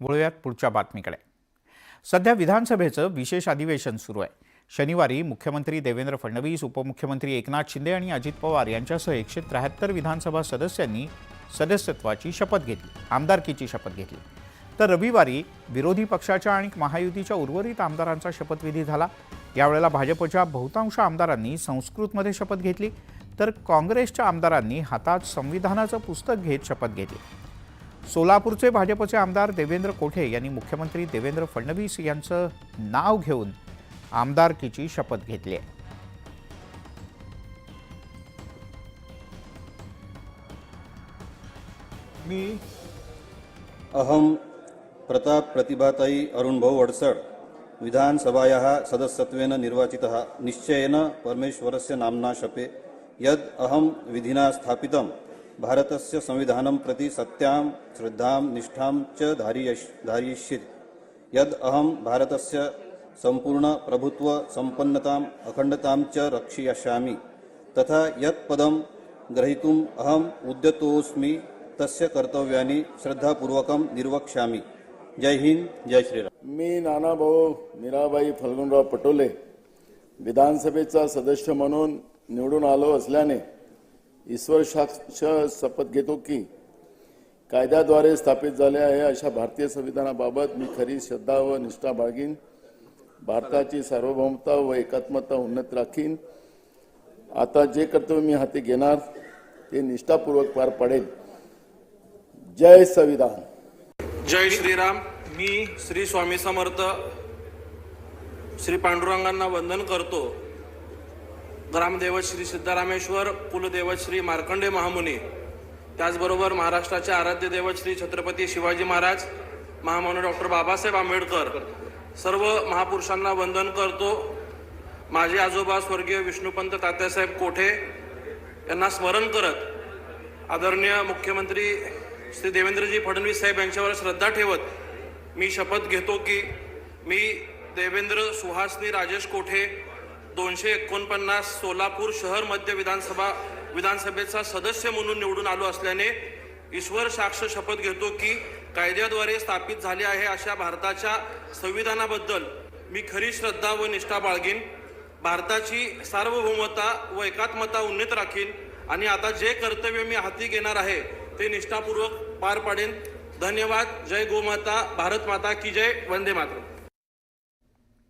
वळूयात पुढच्या बातमीकडे. सध्या विधानसभेचं विशेष अधिवेशन सुरू आहे. शनिवारी मुख्यमंत्री देवेंद्र फडणवीस उपमुख्यमंत्री एकनाथ शिंदे आणि अजित पवार यांच्यासह एकशे त्र्याहत्तर विधानसभा सदस्यांनी सदस्यत्वाची शपथ घेतली आमदारकीची शपथ घेतली. तर रविवारी विरोधी पक्षाच्या आणि महायुतीच्या उर्वरित आमदारांचा शपथविधी झाला. यावेळेला भाजपच्या बहुतांश आमदारांनी संस्कृतमध्ये शपथ घेतली. तर काँग्रेसच्या आमदारांनी हातात संविधानाचं पुस्तक घेत शपथ घेतली. सोलापूरचे भाजपचे आमदार देवेंद्र कोठे यांनी मुख्यमंत्री देवेंद्र फडणवीस यांचं नाव घेऊन आमदारकीची शपथ घेतली आहे. मी अहं प्रताप प्रतिभाताई अरुणभाऊ वडसड विधानसभायाः सदस्यत्वेन निर्वाचितः निश्चयेन परमेश्वरस्य नाम्ना शपे यद अहं विधिना स्थापितं भारतस्य संविधानं प्रति सत्यां श्रद्धां निष्ठां च धारयिष् धारयिष्यति यद् अहं भारतस्य सम्पूर्णप्रभुत्वसम्पन्नताम् अखण्डतां च रक्षयिष्यामि तथा यत् पदं ग्रहीतुम् अहम् उद्यतोऽस्मि तस्य कर्तव्यानि श्रद्धापूर्वकं निर्वक्ष्यामि। जय हिंद जय श्रीराम मी नानाभाऊ मीराबाई फल्गुनराव पटोले विधानसभेचा सदस्य म्हणून निवडून आलो असल्याने ईश्वर साक्ष शपथ घेतो की कायद्याद्वारे स्थापित झाले आहे अशा भारतीय संविधानाबाबत मी खरी श्रद्धा व निष्ठा बाळगीन. भारताची सार्वभौमता व एकात्मता उन्नत राखीन. आता जे कर्तव्य मी हाती घेणार ते निष्ठापूर्वक पार पाडेल. जय संविधान. जय श्रीराम. मी श्री स्वामी समर्थ श्री पांडुरंगांना वंदन करतो. ग्रामदेवत श्री सिद्धरामेश्वर कुलदेवत श्री मार्कंडे महामुनी. त्याचबरोबर महाराष्ट्राचे आराध्य देवत श्री छत्रपती शिवाजी महाराज महामानव डॉक्टर बाबासाहेब आंबेडकर. सर्व महापुरुषांना वंदन करतो. माझे आजोबा स्वर्गीय विष्णुपंत तात्यासाहेब कोठे यांना स्मरण करत आदरणीय मुख्यमंत्री श्री देवेंद्रजी फडणवीस साहेब यांच्यावर श्रद्धा ठेवत मी शपथ घेतो की मी देवेंद्र सुहासनी राजेश कोठे दोनशे एकोणपन्नास सोलापूर शहर मध्य विधानसभा विधानसभेचा सदस्य म्हणून निवडून आलो असल्याने ईश्वर साक्ष शपथ घेतो की कायद्याद्वारे स्थापित झाले आहे अशा भारताच्या संविधानाबद्दल मी खरी श्रद्धा व निष्ठा बाळगीन. भारताची सार्वभौमता व एकात्मता उन्नत राखीन आणि आता जे कर्तव्य मी हाती घेणार आहे ते निष्ठापूर्वक पार पाडेन. धन्यवाद. जय गोमाता. भारत माता की जय. वंदे मातरम.